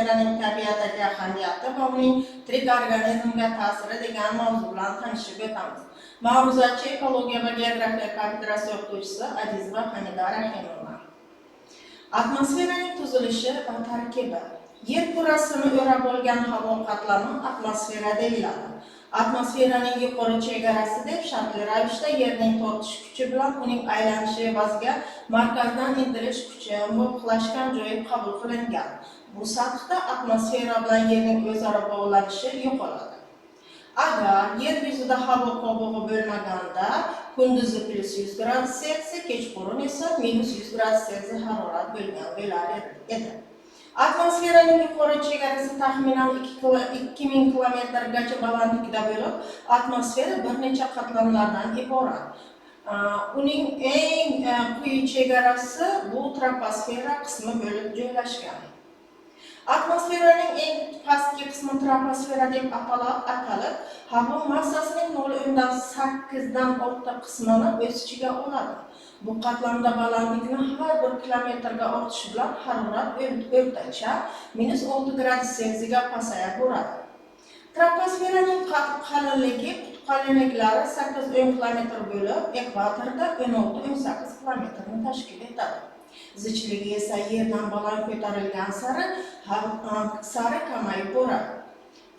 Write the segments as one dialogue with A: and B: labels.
A: atmosferaning tabiatdagi ahamiyati va uning tirik organizmga ta'siri degan mavzu bilan tanishib o'tamiz. Ma'ruzachi ekologiya va geografiya kafedrasi o'qituvchisi Adizova Hamida Rahimova. Atmosferaning tuzilishi va tarkibi. Yer kurrasini o'rab olgan havo qatlami atmosfera deyiladi. atmosferaning yuqori chegarasi deb shartli ravishda yerning tortish kuchi bilan uning aylanishi evaziga markazdan intilish kuchi muvofiqlashgan joyi qabul qilingan bu atmosfera bilan yerning o'zaro bog'lanishi yo'qoladi agar yer yuzida havo qobig'i bo'lmaganda kunduzi plyus yuz gradus selsiy kechqurun esa minus yuz gradus selsiy harorat bo'lgan bo'lar edi atmosferaning yuqori chegarasi taxminan 2000 kilometrgacha balandlikda bo'lib atmosfera bir necha qatlamlardan iborat uning eng quyi chegarasi bu troposfera qismi bo'lib joylashgan atmosferaning eng pastki qismi troposfera deb atalib havo massasining 0.8 dan ortiq qismini o'z ichiga oladi. Bu qatlamda balandlikni har bir kilometrga ortishi bilan harorat o'rtacha minus olti gradus selsiyga pasayib boradi. Troposferaning qalinligi qalinliklari sakkiz o'n kilometr bo'lib ekvatorda o'n olti o'n sakkiz kilometrni tashkil etadi. Zichligi esa yerdan baland ko'tarilgan sari sari kamayib boradi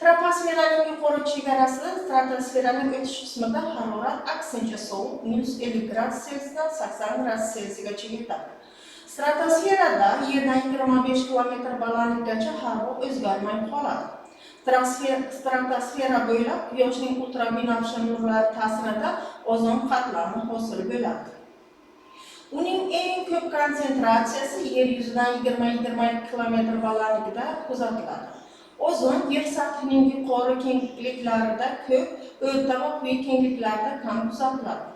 A: troposferaning yuqori chegarasi stratosferaning o'tish qismida harorat aksincha sovuq minus ellik gradus selsiydan sakson gradus selsiygacha yetadi stratosferada yerdan yigirma besh kilometr balandlikgacha havo o'zgarmay qoladi stratosfera bo'ylab quyoshning ultrabinafsha nurlari ta'sirida ozon qatlami hosil bo'ladi uning eng ko'p konsentratsiyasi yer yuzidan yigirma yigirma ikki kilometr balandlikda kuzatiladi Ozon yer sathining yuqori kengliklarida ko'p, o'rta va quyi kengliklarda kam kuzatiladi.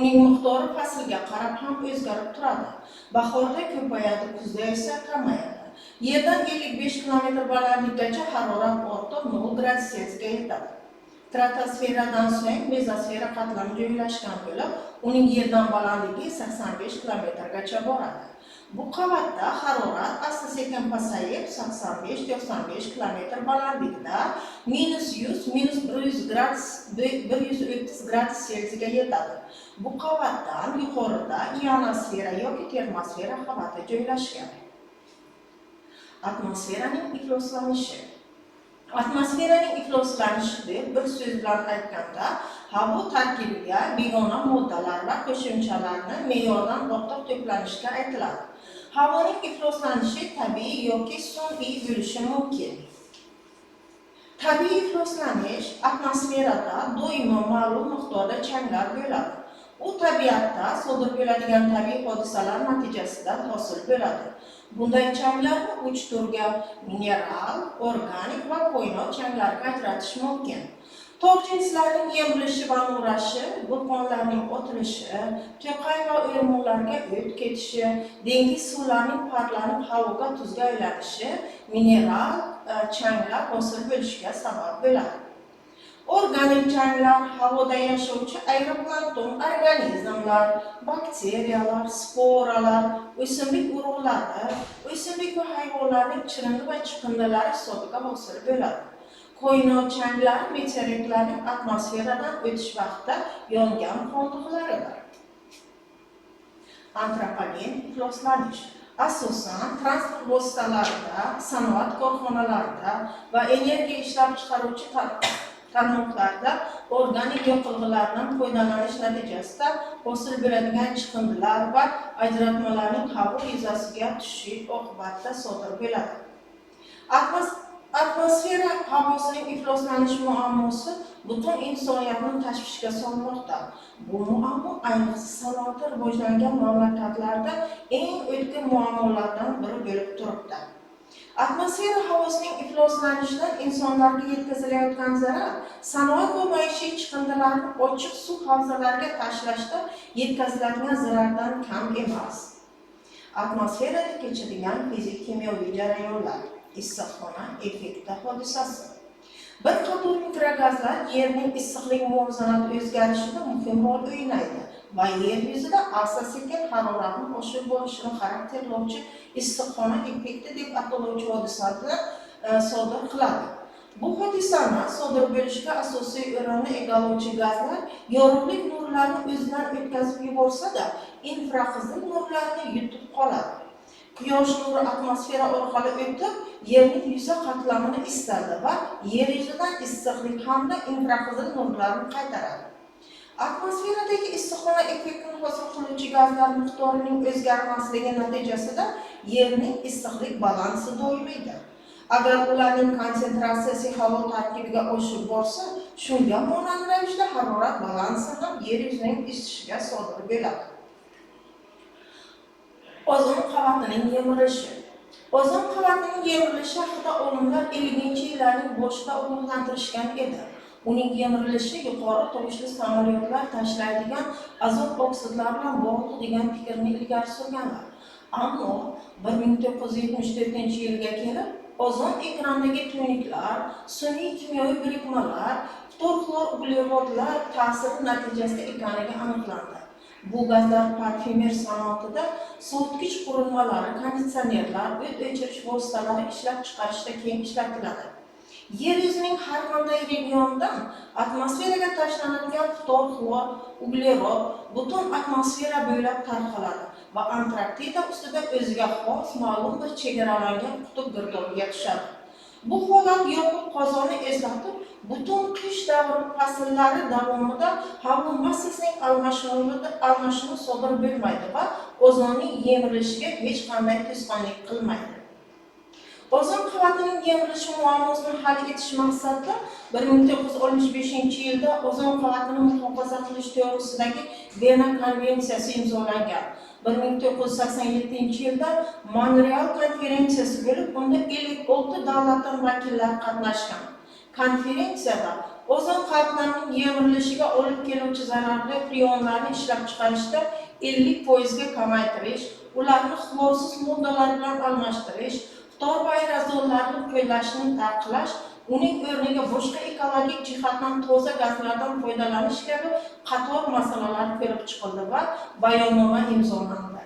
A: Uning miqdori faslga qarab ham o'zgarib turadi. Bahorda ko'payadi, kuzda esa kamayadi. Yerdan 55 km balandlikgacha harorat ortib 0 gradus yetadi. Stratosferadan so'ng mezosfera qatlami joylashgan bo'lib, uning yerdan balandligi 85 kilometrgacha boradi. Bu qavatda harorat asta sekin pasayib 85-95 km balandlikda minus 100 minus 100 gradus 130 gradus Selsiga yetadi. Bu qavatdan yuqorida ionosfera yoki termosfera qavati joylashgan. Atmosferaning ifloslanishi atmosferaning ifloslanishi deb bir so'z bilan aytganda havo tarkibiga begona moddalar va qo'shimchalarni me'yordan ortiq to'planishiga aytiladi havoning ifloslanishi tabiiy yoki sun'iy bo'lishi mumkin tabiiy ifloslanish atmosferada doimo ma'lum miqdorda changlar bo'ladi u tabiatda sodir bo'ladigan tabiiy hodisalar natijasida hosil bo'ladi bunday changlarni uch turga mineral organik va koinot changlarga ajratish mumkin. Tog' jinslarining yemilishi va nurashi vulqonlarning otilishi to'qay va o'rmonlarga o't ketishi dengiz suvlarining parlanib havoga tuzga aylanishi mineral e, changlar hosil bo'lishiga sabab bo'ladi. Organik changlar havoda yashovchi aeroplankton organizmlar bakteriyalar sporalar o'simlik urug'lari o'simlik va hayvonlarning chirindi va chiqindilari hisobiga hosil bo'ladi. Koinot changlari meteoritlarning atmosferadan o'tish vaqtida yongan qoldiqlaridir. Antropogen ifloslanish asosan transport vositalarida sanoat korxonalarida va energiya ishlab chiqaruvchi tarmoqlarda organik yoqilg'ilardan foydalanish natijasida hosil bo'ladigan chiqindilar va ajratmalarning havo yuzasiga tushishi oqibatida sodir bo'ladi. Atmosfera havosining ifloslanish muammosi butun insoniyatni tashvishga solmoqda. Bu muammo ayniqsa sanoati rivojlangan mamlakatlarda eng o'tkir muammolardan biri bo'lib turibdi. Atmosfera havosining ifloslanishidan insonlarga yetkazilayotgan zarar sanoat va maishiy chiqindilarni ochiq suv havzalariga tashlashda yetkaziladigan zarardan kam emas. Atmosferada kechadigan fizik kimyoviy jarayonlar issiqxona effekti hodisasi. Bir qator mikrogazlar yerning issiqlik muvozanati o'zgarishida muhim rol o'ynaydi. Va yer yuzida asta-sekin haroratning oshib borishini xarakterlovchi issiqxona effekti deb ataluvchi hodisa e, sodir qiladi. Bu hodisani sodir bo'lishiga asosiy o'rinni egallovchi gazlar yorug'lik nurlarini o'zidan o'tkazib yuborsa-da, infraqizil nurlarni yutib qoladi. Quyosh nuri atmosfera orqali o'tib, yerning yuza qatlamini isitadi va yer yuzidan issiqlik hamda infraqizil nurlarni qaytaradi. Atmosferadagi issiqxona effektini hosil qiluvchi gazlar miqdorining o'zgarmasligi natijasida yerning issiqlik balansi doimaydi. Agar ularning konsentratsiyasi havo tarkibiga oshib borsa, shunga monand ravishda harorat balansi ham yer yuzining isishiga sodir bo'ladi. Ozon qavatining yemirishi. Ozon qavatining yemirilishi haqida olimlar 50-yillarning boshida ogohlantirishgan edi. Uning yemirilishi yuqori tovushli samolyotlar tashlaydigan azot oksidlari bilan bog'liq degan fikrni ilgari surganlar. Ammo 1974-yilga kelib ozon ekrandagi tuynuklar, sun'iy kimyoviy birikmalar, ftorxlor uglevodlar ta'siri natijasida ekanligi aniqlandi. Bu gazlar parfyumer sanoatida sovutgich qurilmalari, konditsionerlar, o't o'chirish vositalari ishlab chiqarishda keng ishlatiladi. Yer yuzining har qanday regionidan atmosferaga tashlanadigan ftor xlor, uglerod butun atmosfera bo'ylab tarqaladi va Antarktida ustida o'ziga xos ma'lum bir chegaralangan qutb girdobiga tushadi. Bu holat yoqib qozoni eslatib, butun qish davri fasllari davomida havo massasining almashinuvida almashinuv sodir bo'lmaydi va ozonning yemirilishiga hech qanday to'sqinlik qilmaydi. Ozon qavatining yemirilishi muammosini hal etish maqsadida 1965-yilda ozon qavatini muhofaza qilish to'g'risidagi Vena konvensiyasi imzolangan. 1987-yilda Montreal konferensiyasi bo'lib, unda 56 davlatdan vakillar qatnashgan. Konferensiyada ozon qavatlarining yemirilishiga olib keluvchi zararli freonlarni ishlab chiqarishda 50% ga kamaytirish, ularni xlorsiz moddalar bilan almashtirish, ftor va aerozollarni qo'llashni taqiqlash, uning o'rniga boshqa ekologik jihatdan toza gazlardan foydalanish kabi qator masalalar ko'rib chiqildi va bayonnoma imzolandi.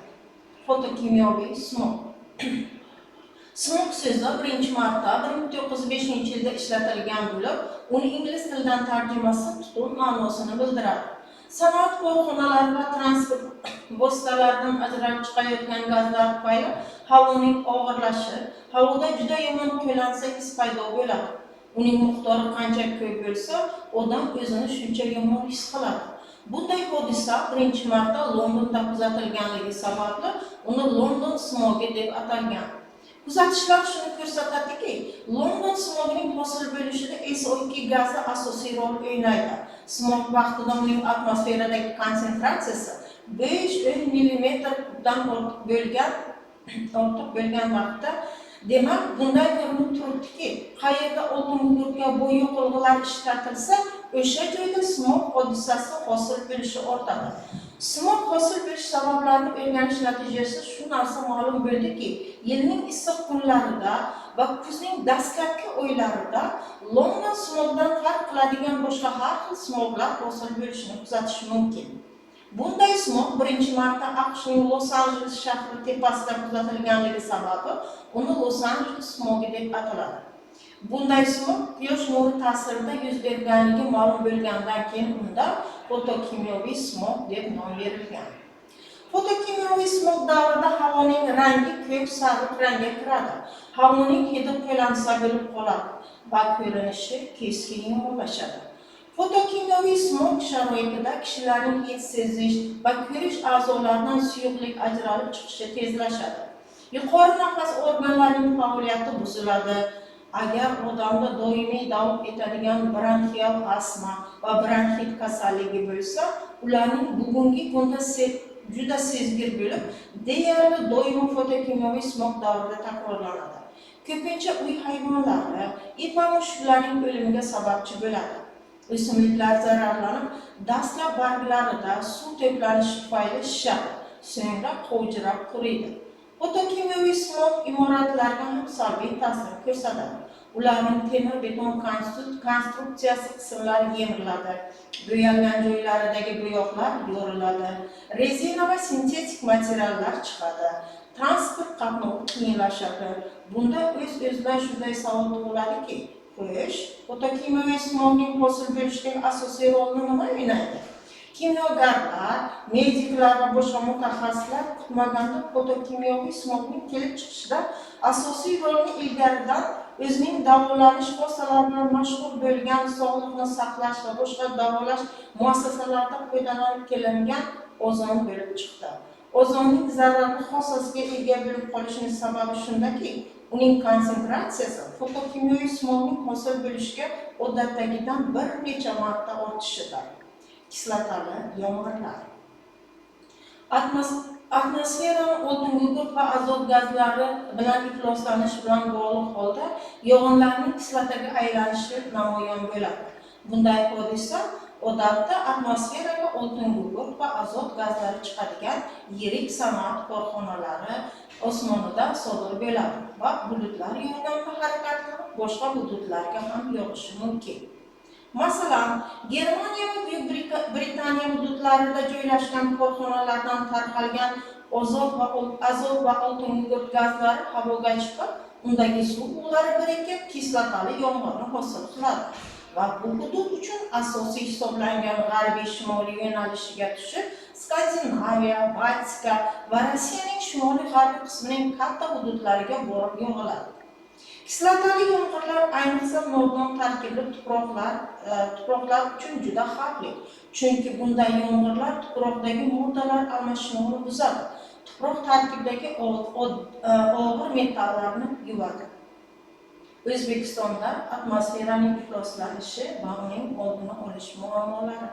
A: Fotokimyoviy smog. Smog so'zi birinchi marta 1905-yilda ishlatilgan bo'lib, uni ingliz tilidan tarjimasi tutun ma'nosini bildiradi. Sanoat korxonalari va transport vositalaridan ajralib chiqayotgan gazlar tufayli havoning og'irlashi, havoda juda yomon qo'lansa his paydo bo'ladi. Uning miqdori qancha ko'p bo'lsa, odam o'zini shuncha yomon his qiladi. Bunday hodisa birinchi marta Londonda kuzatilganligi sababli uni London smogi deb atalgan. Kuzatishlar shuni ki, London smogining hosil bo'lishida SO2 gazi asosiy rol o'ynaydi. Smog vaqtida uning atmosferadagi konsentratsiyasi 5-10 millimetrdan ortiq bo'lgan ortiq bo'lgan vaqtda demak bunday ko'rinib turibdiki qayerda oltin gugurtga bo'y yo'qolg'ilar ishlatilsa o'sha joyda smog hodisasi hosil bo'lishi ortadi smog hosil bo'lish sabablarini o'rganish natijasida shu narsa ma'lum bo'ldiki yilning issiq kunlarida va kuzning dastlabki oylarida london smogdan farq qiladigan boshqa har xil smoglar hosil bo'lishini kuzatish mumkin Bunday smog birinchi marta AQShning Los-Anjeles shahri tepasida kuzatilganligi sababi uni Los-Anjeles smogi deb ataladi. Bunday smog quyosh nuri ta'sirida yuz berganligi ma'lum bo'lgandan keyin unda fotokimyoviy smog deb nom berilgan. Fotokimyoviy smog davrida havoning rangi ko'k sariq rangga kiradi. Havoning hidi qo'lansa bo'lib qoladi va ko'rinishi keskin yomonlashadi. Fotokimyoviy smog sharoitida kishilarning hid sezish va ko'rish a'zolaridan suyuqlik ajralib chiqishi tezlashadi. Yuqori nafas organlarining faoliyati buziladi. Agar odamda doimiy davom etadigan bronxial astma va bronxit kasalligi bo'lsa, ularning bugungi kunda juda sezgir bo'lib, deyarli doimo fotokimyoviy smog davrida takrorlanadi. Ko'pincha uy hayvonlari, it va mushuklarning o'limiga sababchi bo'ladi. O'simliklar zararlanib, dastlab barglarida suv to'planishi tufayli shishadi, so'ngra qovjirab quriydi. Fotokimyoviy smog imoratlarga ham salbiy ta'sir ko'rsatadi. ularning temir beton konstru- konstruksiyasi qismlari yemiriladi. Bo'yalgan joylaridagi bo'yoqlar yoriladi. Rezina va sintetik materiallar chiqadi. Transport qatnovi qiyinlashadi. Bunda o'z o'zidan shunday savol tug'iladiki xo'sh fotokimyoviy sinovning hosil bo'lishidagi asosiy rolni nima o'ynaydi? Kimyogarlar mediklar va boshqa mutaxassislar kutmaganda fotokimyoviy smogning kelib chiqishida asosiy rolni ilgaridan o'zining davolanish vositalari bilan mashhur bo'lgan sog'liqni saqlash va boshqa davolash muassasalarida foydalanib kelingan ozon bo'lib chiqdi. Ozonning zararli xossasiga ega bo'lib qolishining sababi shundaki uning konsentratsiyasi fotokimyoviy smogning hosil bo'lishiga odatdagidan bir necha marta ortishidir. Kislotali yomg'irlar Atmos- atmosferani oltin gugurt va azot gazlari bilan ifloslanish bilan bog'liq holda yog'inlarning kislotaga aylanishi namoyon bo'ladi. Bunday hodisa odatda atmosferaga oltin gugurt va azot gazlari chiqadigan yirik sanoat korxonalari osmonida sodir bo'ladi va bulutlar yordamida harakatlanib boshqa hududlarga ham yog'ishi mumkin. Masalan, Germaniya va Buyuk Britaniya hududlarida joylashgan korxonalardan tarqalgan ozot va azot va oltingugurt gazlari havoga chiqib, undagi suv bug'lari birikib, kislotali yomg'irni hosil qiladi va bu hudud uchun asosiy hisoblangan g'arbiy shimoliy yo'nalishiga tushib, Skandinaviya, Baltika va Rossiyaning shimoliy g'arbiy qismining katta hududlariga borib yog'iladi. Kislotali yomg'irlar ayniqsa nordon tarkibli tuproqlar, e, tuproqlar uchun juda xavfli. Chunki bunday yomg'irlar tuproqdagi moddalar almashinuvini buzadi. Tuproq tarkibidagi og- og- e, og'ir metallarni yuvadi. O'zbekistonda atmosferaning ifloslanishi va uning oldini olish muammolari.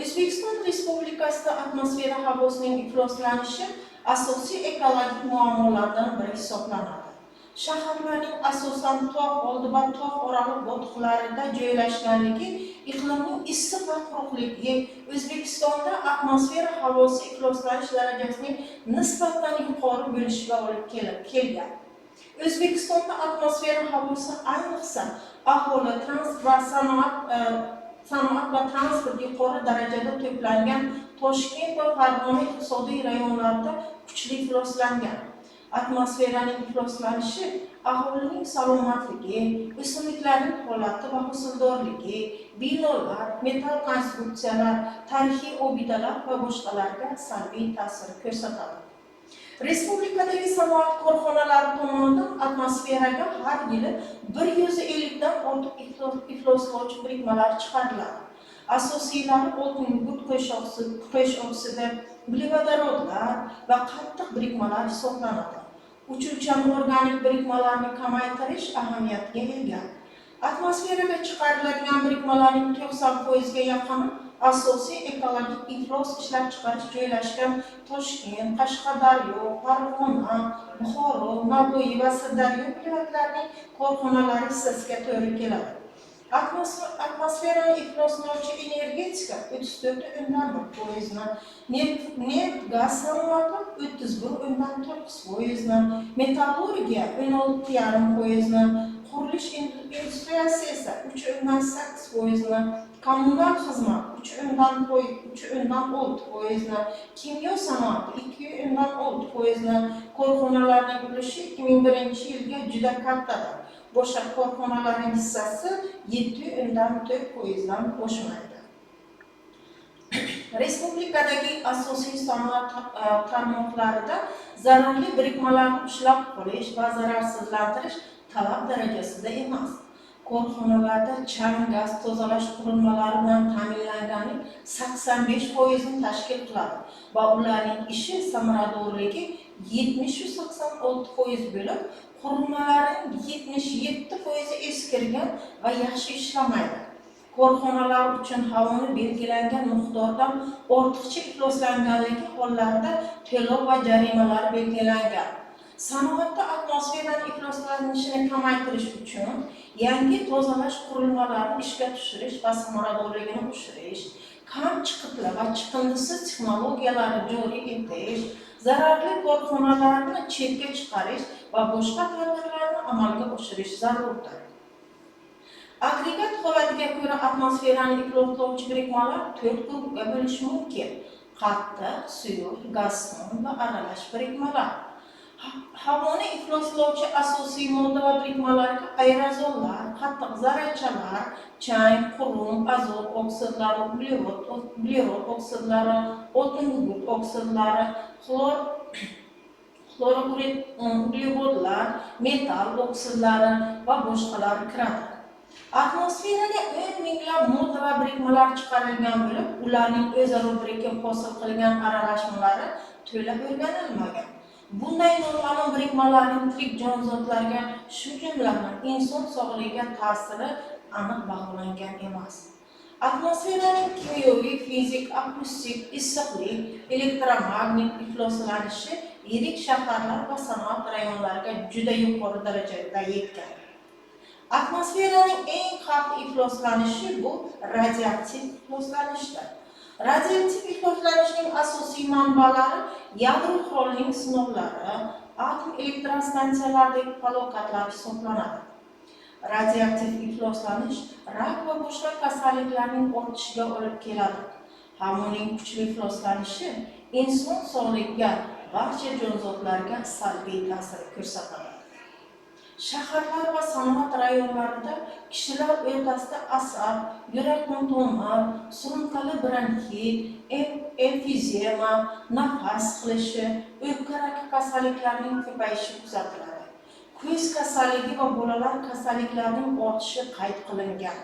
A: O'zbekiston Respublikasida atmosfera havosining ifloslanishi asosiy ekologik muammolardan biri hisoblanadi. Shaharlarning asosan tog' oldi va tog' oraliq botiqlarida joylashganligi iqlimning issiq va quruqligi O'zbekistonda atmosfera havosi ifloslanish darajasining nisbatan yuqori bo'lishiga olib kelib kelgan. O'zbekistonda atmosfera havosi ayniqsa aholi transport va sanoat e, sanoat va transport yuqori darajada to'plangan Toshkent va Farg'ona iqtisodiy rayonlarida kuchli ifloslangan. Atmosferaning ifloslanishi aholining salomatligi, o'simliklarning holati va hosildorligi, binolar, metall konstruksiyalar, tarixiy obidalar va boshqalarga salbiy ta'sir ko'rsatadi. Respublikadagi sanoat korxonalari tomonidan atmosferaga har yili 150 dan ortiq iflos- ifloslovchi birikmalar chiqariladi. Asosiylari oltin gugurt quyosh oksidi, uglevodorodlar va qattiq birikmalar hisoblanadi. Uchuvchan organik birikmalarni kamaytirish ahamiyatga ega. Atmosferaga chiqariladigan birikmalarning 90% ga yaqini asosiy ekologik iflos ishlab chiqarish joylashgan Toshkent, Qashqadaryo, Farg'ona, Buxoro, Navoiy va Sirdaryo viloyatlarining korxonalari hissasiga to'g'ri keladi. Атмосфера и вноснорче энергетика өтүстөктө үндөндүк поездынан. Нефт, нефт газ салынатын өттүз бир үндан төрт поездынан. Металлургия өн алты ярым поездынан. Kuruluş endüstriyası ise 3 önden 8 foizine, kamunal hizmet 3 önden 3 önden 10 foizine, kimya sanatı 2 önden 10 foizine, korkunalarına kuruluşu 2001 yılda cüda kattadır. Boshqa korxonalarning hissasi 7 o'ndan 4 foizdan oshmaydi. Respublikadagi asosiy sanoat e, tarmoqlarida zararli birikmalarni ushlab qolish va zararsizlantirish talab darajasida emas. Korxonalarda chang gaz tozalash qurilmalari bilan ta'minlanganlik 85% ni tashkil qiladi va ularning ishi samaradorligi 70-86% bo'lib, qurilmalarning 77% eskirgan va yaxshi ishlamaydi. Korxonalar uchun havoni belgilangan miqdordan ortiqcha ifloslanganligi hollarida to'lov va jarimalar belgilangan. Sanoatda atmosferani ifloslanishini kamaytirish uchun yangi tozalash qurilmalarini ishga tushirish va samaradorligini oshirish, kam chiqitli va chiqindisiz texnologiyalarni joriy etish, zararli korxonalarni chetga chiqarish va boshqa tadbirlarni amalga oshirish zarurdir agregat holatiga ko'ra atmosferani ifloslovchi birikmalar to'rt guruhga bo'lish mumkin qattiq suyuq gazson va aralash birikmalar havoni ifloslovchi asosiy modda va birikmalar aerozollar qattiq zarrachalar chang qurum azot oksidlari uglevod uglerod oksidlari oltin gugurt oksidlari xlor xlorogurit uglevodlar mm, metall oksidlari va boshqalar kiradi. Atmosferaga o'n minglab modda va birikmalar chiqarilgan bo'lib ularning o'zaro birikib hosil qilgan aralashmalari to'liq o'rganilmagan. Bunday noma'lum birikmalarning tirik jonzotlarga shu jumladan inson sog'lig'iga ta'siri aniq baholangan emas. Atmosferaning kimyoviy fizik akustik issiqlik elektromagnit ifloslanishi yirik shaharlar va sanoat rayonlariga juda yuqori darajada yetgan. Atmosferaning eng xavfli ifloslanishi bu radioaktiv ifloslanishdir. Radioaktiv ifloslanishning asosiy manbalari yadro qurolining sinovlari atom elektrostansiyalaridagi falokatlar hisoblanadi. Radioaktiv ifloslanish rak va boshqa kasalliklarning ortishiga olib keladi. Ham uning kuchli ifloslanishi inson sog'ligiga barcha jonzotlarga salbiy ta'sir ko'rsatadi. Shaharlar va sanoat rayonlarida kishilar o'rtasida asab yurakni tomir surunkali bronxit emfizema nafas qilishi o'pka kasalliklarining ko'payishi kuzatiladi. Ko'z kasalligi va bolalar kasalliklarining ortishi qayd qilingan.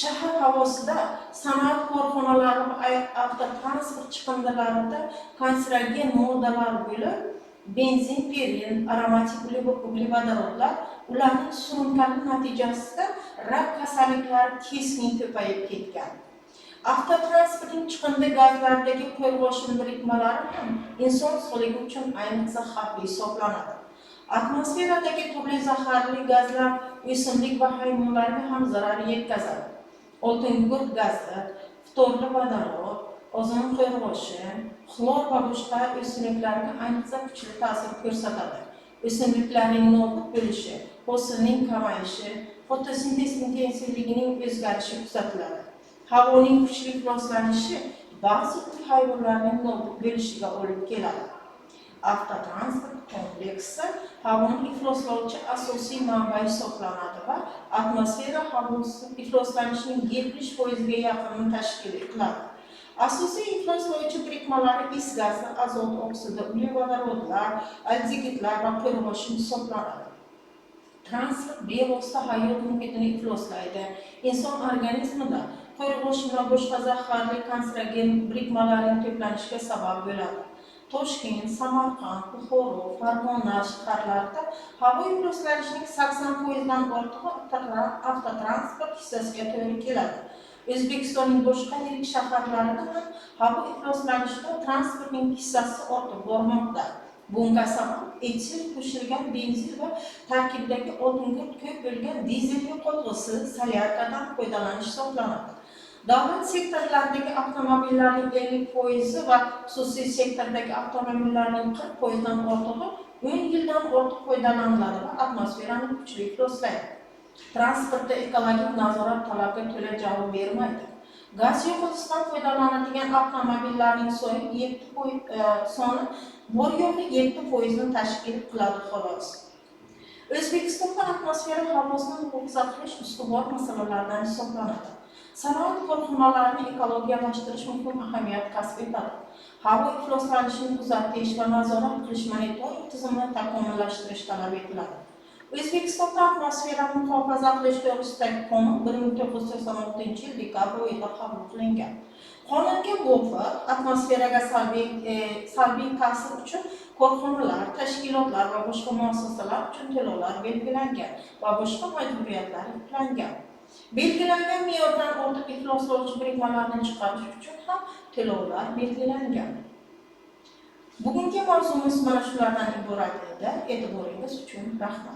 A: Shahar havosida sanoat korxonalari va avtotransport chiqindilarida kanserogen moddalar bo'lib benzin pirin aromatik uglevodorodlar ularning surunkali natijasida rak kasalliklari keskin ko'payib ketgan. Avtotransportning chiqindi gazlaridagi qo'rg'oshin birikmalari ham inson sog'ligi uchun ayniqsa xavfli hisoblanadi. Atmosferadagi turli zaharli gazlar o'simlik va hayvonlarga ham zarar yetkazadi. Oltingugurt gazi ftorli vodorod ozon qo'rg'oshi xlor va boshqa o'simliklarga ayniqsa kuchli ta'sir ko'rsatadi o'simliklarning nobud bo'lishi hosilning kamayishi fotosintez intensivligining o'zgarishi kuzatiladi havoning kuchli ifloslanishi ba'zi tür hayvonlarning nobud bo'lishiga olib keladi avtotransport kompleksi havoni ifloslovchi asosiy manba hisoblanadi va atmosfera havosi ifloslanishining yetmish foizga yaqinini tashkil qiladi asosiy ifloslovchi birikmalari is gazi azot oksidi uglevodorodlar aldegidlar va qo'rg'oshin hisoblanadi. Transport bevosita hayot muhitini ifloslaydi. Inson organizmida qo'rg'oshin va boshqa zaharli kanserogen birikmalarning to'planishiga sabab bo'ladi. Toshkent samarqand buxoro farg'ona shaharlarida havo ifloslanishining sakson foizdan ortig'i avtotran- avtotransport hissasiga to'g'ri keladi. O'zbekistonning boshqa yirik shaharlarida ham havo ifloslanishida transportning hissasi ortib bormoqda bunga sabab etil qo'shilgan benzin va tarkibidagi oltingurt ko'p bo'lgan dizel yoqilg'isi solyarkadan foydalanish hisoblanadi davlat sektorlaridagi avtomobillarning ellik foizi va xususiy sektordagi avtomobillarning qirq foizdan ortig'i o'n yildan ortiq foydalaniladi va atmosferani kuchli ifloslaydi transportda ekologik nazorat talabga to'la javob bermaydi. Gaz yoqilg'isidan foydalanadigan avtomobillarning soni 7 e, soni bor yo'qi yetti foizni tashkil qiladi xolos. O'zbekistonda atmosfera havosini huquqsaqlash qilish ustuvor masalalardan hisoblanadi. Sanoat korxonalarini ekologiyalashtirish muhim ahamiyat kasb etadi. Havo ifloslanishini kuzatish va nazorat qilish monitoring tizimini takomillashtirish talab etiladi. O'zbekistonda atmosferani muhofaza qilish to'g'risidagi qonun bir ming to'qqiz yuz sakson oltinchi yil dekabr oyida qabul qilingan qonunga muvofiq atmosferaga salbiy e, salbiy ta'sir uchun korxonalar tashkilotlar va boshqa muassasalar uchun to'lovlar belgilangan va boshqa majburiyatlar yuklangan belgilangan me'yordan ortiq ifloslovchi birikmalarni chiqarish uchun ham to'lovlar belgilangan bugungi mavzumiz mana shulardan iborat edi e'tiboringiz uchun rahmat